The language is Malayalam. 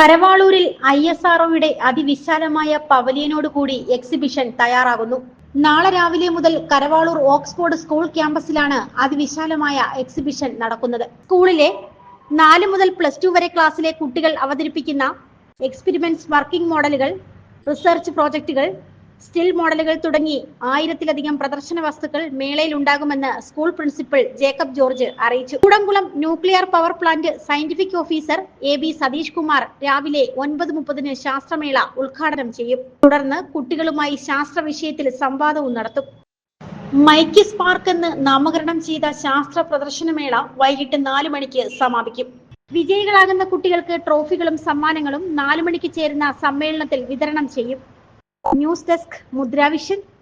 കരവാളൂരിൽ ഐ എസ് ആർഒയുടെ അതിവിശാലമായ പവലിയനോട് കൂടി എക്സിബിഷൻ തയ്യാറാകുന്നു. നാളെ രാവിലെ മുതൽ കരവാളൂർ ഓക്സ്ഫോർഡ് സ്കൂൾ ക്യാമ്പസിലാണ് അതിവിശാലമായ എക്സിബിഷൻ നടക്കുന്നത്. സ്കൂളിലെ നാല് മുതൽ പ്ലസ് ടു വരെ ക്ലാസ്സിലെ കുട്ടികൾ അവതരിപ്പിക്കുന്ന എക്സ്പെരിമെന്റ്സ് വർക്കിംഗ് മോഡലുകൾ റിസർച്ച് പ്രോജക്റ്റുകൾ സ്റ്റിൽ മോഡലുകൾ തുടങ്ങി ആയിരത്തിലധികം പ്രദർശന വസ്തുക്കൾ മേളയിൽ ഉണ്ടാകുമെന്ന് സ്കൂൾ പ്രിൻസിപ്പൽ ജേക്കബ് ജോർജ് അറിയിച്ചു. Kudankulam nuclear power plant scientific officer A B Satheesh Kumar രാവിലെ ഒൻപത് മുപ്പതിന് ശാസ്ത്രമേള ഉദ്ഘാടനം ചെയ്യും. തുടർന്ന് കുട്ടികളുമായി ശാസ്ത്ര വിഷയത്തിൽ സംവാദവും നടത്തും. മൈക്കി സ്പാർക്ക് എന്ന് നാമകരണം ചെയ്ത ശാസ്ത്ര പ്രദർശനമേള വൈകിട്ട് നാല് മണിക്ക് സമാപിക്കും. വിജയികളാകുന്ന കുട്ടികൾക്ക് ട്രോഫികളും സമ്മാനങ്ങളും നാലു മണിക്ക് ചേരുന്ന സമ്മേളനത്തിൽ വിതരണം ചെയ്യും. News desk Mudra Vision